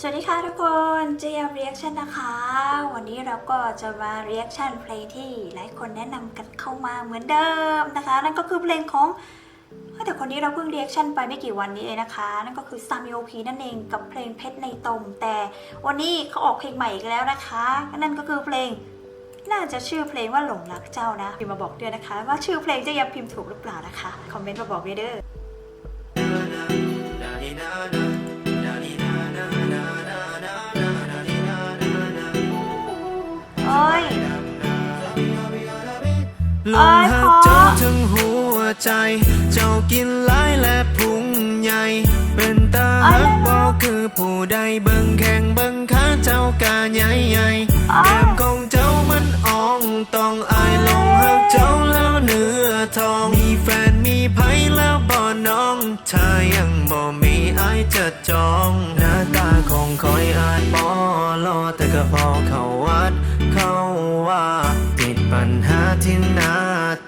สวัสดีค่ะทุกคนเจียมเรียกชันนะคะ วันนี้เราก็จะมาเรียกชันเพลงที่หลายคนแนะนำกันเข้ามาเหมือนเดิมนะคะ นั่นก็คือเพลงของแต่คนนี้เราเพิ่งเรียกชันไปไม่กี่วันนี้เองนะคะ นั่นก็คือซามิโยพีนั่นเองกับเพลงเพชรในตม แต่วันนี้เขาออกเพลงใหม่อีกแล้วนะคะ นั่นก็คือเพลงน่าจะชื่อเพลงว่าหลงรักเจ้านะพิมพ์มาบอกด้วยนะคะ ว่าชื่อเพลงจะยังพิมพ์ถูกหรือเปล่านะคะคอมเมนต์มาบอกด้วยเด้อ ลงหักเจ้าทั้งหัวใจ เจ้ากินหลายและพุงใหญ่ เป็นตาหักบ่คือผู้ใดเบิ่งแข่งเบิ่งขาเจ้ากาใหญ่ใหญ่แก้มของเจ้ามันอ่องต้องอายลงหักเจ้าแล้วเนื้อทอง มีแฟนมีไผแล้วบ่น้องถ้ายังบ่มีอายจะจอง หน้าตาของคอยอาจบ่รอแต่ก็พอเข้าวัด ปัญหาที่หน้า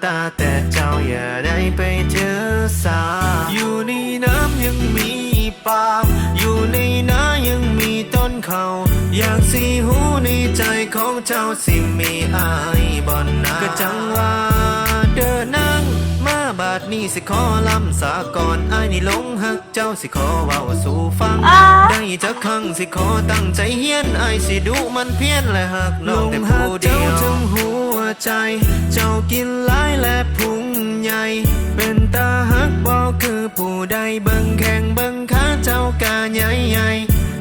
ตาแต่เจ้าอย่าได้ไปเจอสา อยู่ในน้ำยังมีปลาอยู่ในนายังมีต้นเขา อยากสีหูในใจของเจ้าสิมีอายบ่อนนาก็จังว่าเดินนั่งมาบาดนี้สิขอลำสาก่อนอายนี่หลงหักเจ้าสิขอเว้าสู่ฟังอ่าได้จะครั้งสิขอตั้งใจเฮียนไอายสิดูมันเพี้ยนและหักน้องแต่ผู้เดียวทั้งหัว ใจ เจ้ากินหลายและพุงใหญ่ เป็นตาหักบ่คือผู้ใดเบิ่งแข่งเบิ่งขาเจ้ากาใหญ่ใหญ่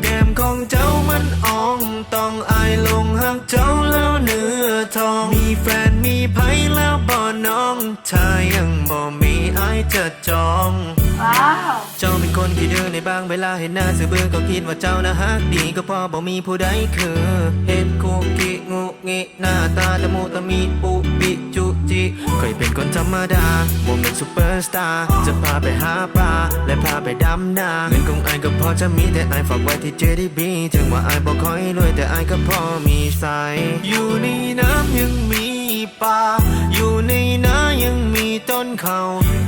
แก้มของเจ้ามันอ่องต้องอายลงหักเจ้าแล้วเนื้อทอง มีแฟนมีไผแล้วบ่น้องถ้ายังบ่มีอายจะจอง ว้าว เจ้าเป็นคนที่ดื้อในบางเวลาเห็นหน้าสื่อเบื่อก็คิดว่าเจ้านะฮักดีก็พอบ่มีผู้ใดคือเห็นคุกกิงูงิหน้าตาตะมูตะมีปุปิจุจิเคยเป็นคนธรรมดาบ่เป็นซูเปอร์สตาร์จะพาไปหาปลาและพาไปดำนาเงินของไอ้ก็พอจะมีแต่ไอ้ฝากไว้ที่ JDB ถึงว่าไอ้ายบ่ค่อยรวยแต่ไอ้ก็พอมีใสอยู่ในน้ำยังมี ปลาอยู่ในนายังมีต้นเขา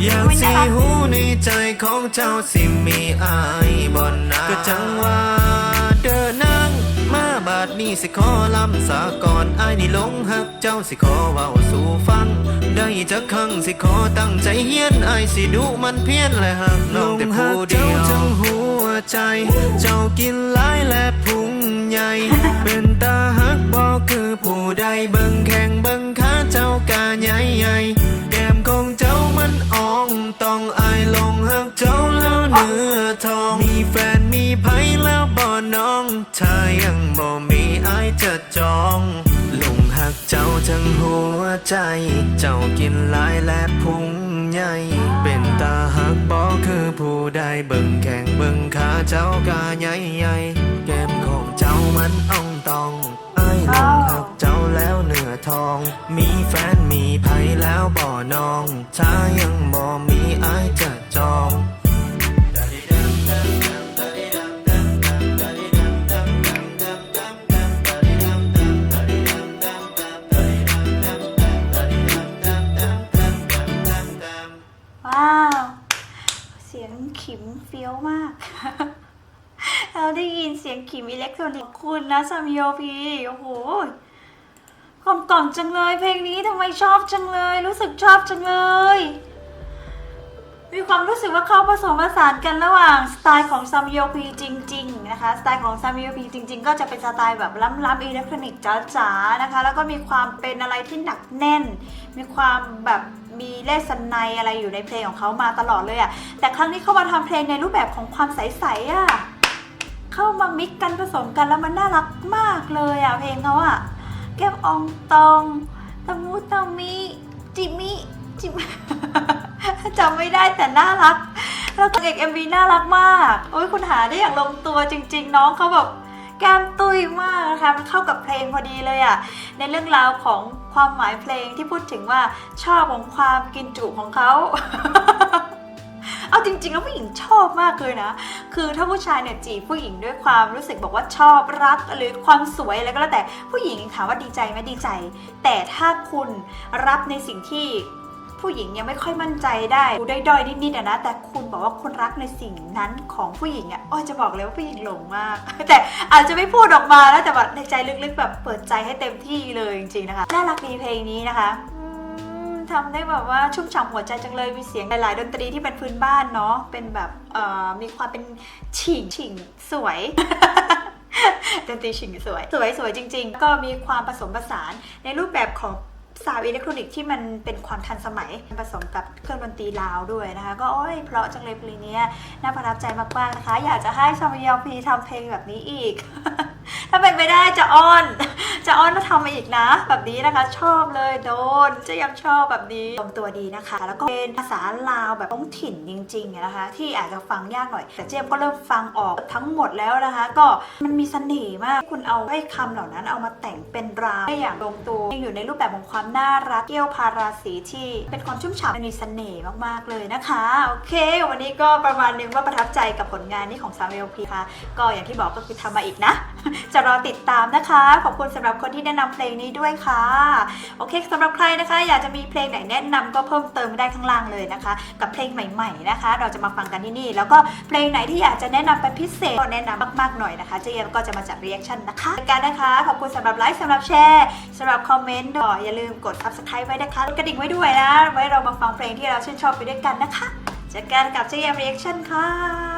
อยากสิหูในใจของเจ้าสิมีอายบ่นาก็จังว่าเดินนั่งมาบาดนี้สิขอลำสาก่อนอายนี่หลงหักเจ้าสิขอเว้าสู่ฟัง ได้จะครั้งสิขอตั้งใจเฮียนอายสิดูมันเพี้ยนและหักน้องแต่ผู้เดียวทั้งหัวใจ เจ้ากินหลายและพุงใหญ่ เป็นตาหักบ่คือผู้ใดเบิ่งแข่งเบิ่ง องลงหักเจ้าทั้งหัวใจ เจ้ากินหลายและพุงใหญ่ เป็นตาหักบ่คือผู้ใดเบิ่งแข่งเบิ่งขาเจ้ากาใหญ่ใหญ่แก้มของเจ้ามันอ่องตองไอายลงหักเจ้าแล้วเนื้อทอง มีแฟนมีไผแล้วบ่อน้อง ถ้ายังบ่มีไอายจะจอง เสียงขิมเฟี้ยวมาก เราได้ยินเสียงขิมอิเล็กทรอนิกส์คุณนะซามโยพีโอ้โหกล่อมกล่อมจังเลย เพลงนี้ทำไมชอบจังเลย รู้สึกชอบจังเลย มีความรู้สึกว่าเขาผสมผสานกันระหว่างสไตล์ของซามโยพีจริง ๆ นะคะ สไตล์ของซามโยพีจริง ๆ ก็จะเป็นสไตล์แบบล้ำๆอิเล็กทรอนิกส์จ๋าๆนะคะ แล้วก็มีความเป็นอะไรที่หนักแน่น มีความแบบมีเลสไนในอะไรอยู่ในเพลงของเขามาตลอดเลยอะแต่ครั้งนี้เขามาทำเพลงในรูปแบบของความใสๆอะเข้ามามิกกันผสมกันแล้วมันน่ารักมากเลยอะเพลงเขาอะแก้มอองตองตะมูตะมิจิมิจิม จำไม่ได้แต่น่ารัก แล้วตัวเอกเอ็มวีน่ารักมาก โอ้ยคุณหาได้อย่างลงตัวจริง ๆ น้องเขาแบบแก้มตุ้ยมากนะคะมันเข้ากับเพลงพอดีเลยอะ่ะ ในเรื่องราวของความหมายเพลงที่พูดถึงว่าชอบของความกินจุของเขา เอาจริงๆแล้วผู้หญิงชอบมากเลยนะ คือถ้าผู้ชายเนี่ยจีบผู้หญิงด้วยความรู้สึกบอกว่าชอบรักหรือความสวยอะไรก็แล้วแต่ผู้หญิงถามว่าดีใจไหมดีใจ แต่ถ้าคุณรับในสิ่งที่ ผู้หญิงยังไม่ค่อยมั่นใจได้ดูได้ดอยนิดๆอะนะ แต่คุณบอกว่าคุณรักในสิ่งนั้นของผู้หญิงอะโอ้ยจะบอกเลยว่าผู้หญิงหลงมาก แต่อาจจะไม่พูดออกมาแล้วแต่แบบในใจลึกๆ แบบเปิดใจให้เต็มที่เลยจริงๆนะคะน่ารักดีเพลงนี้นะคะทำได้แบบว่าชุ่มฉ่ำหัวใจจังเลยมีเสียงหลายๆดนตรีที่เป็นพื้นบ้านเนาะเป็นแบบมีความเป็นฉิงฉิงสวยดนตรีฉิงสวย สวยสวยจริง ๆ ก็มีความผสมผสานในรูปแบบของ สาวอิเล็กทรอนิกส์ที่มันเป็นความทันสมัยผสมกับเครื่องดนตรีลาวด้วยนะคะ ก็โอ้ยเพราะจังเลยเพลงนี้น่าประทับใจมากๆนะคะ อยากจะให้ชาวยองพีทำเพลงแบบนี้อีก ถ้าเป็นไปได้จะอ้อน จะอ้อนมาทำมาอีกนะ แบบนี้นะคะ ชอบเลยโดนจะยังชอบแบบนี้ตรงตัวดีนะคะ แล้วก็เป็นภาษาลาวแบบท้องถิ่นจริงๆนะคะ ที่อาจจะฟังยากหน่อย แต่เจมก็เริ่มฟังออกทั้งหมดแล้วนะคะ ก็มันมีเสน่ห์มาก คุณเอาให้คำเหล่านั้นเอามาแต่งเป็นรามได้อย่างลงตัวยังอยู่ในรูปแบบของความน่ารักเกี่ยวพาราสีที่เป็นความชุ่มฉ่ำมันมีเสน่ห์มากๆเลยนะคะ โอเค วันนี้ก็ประมาณนึงว่าประทับใจกับผลงานนี้ของสาวเอลพีค่ะก็อย่างที่บอกก็คือทำมาอีกนะจะรอติดตามนะคะ ขอบคุณสำหรับคนที่แนะนำเพลงนี้ด้วยค่ะ โอเคสำหรับใครนะคะ อยากจะมีเพลงไหนแนะนำก็เพิ่มเติมได้ข้างล่างเลยนะคะ กับเพลงใหม่ ๆนะคะ เราจะมาฟังกันที่นี่ แล้วก็เพลงไหนที่อยากจะแนะนำเป็นพิเศษก็แนะนำมากๆหน่อยนะคะเจมก็จะมาจัดรีแอคชั่นนะคะการนะคะขอบคุณสำหรับไลค์สำหรับแชร์สำหรับคอมเมนต์ด้วยอย่าลืมกด subscribe ไว้นะคะกดกระดิ่งไว้ด้วยนะไว้เรามาฟังเพลงที่เราชื่นชอบไปด้วยกันนะคะเจอกันกับเจมรีแอคชั่นค่ะ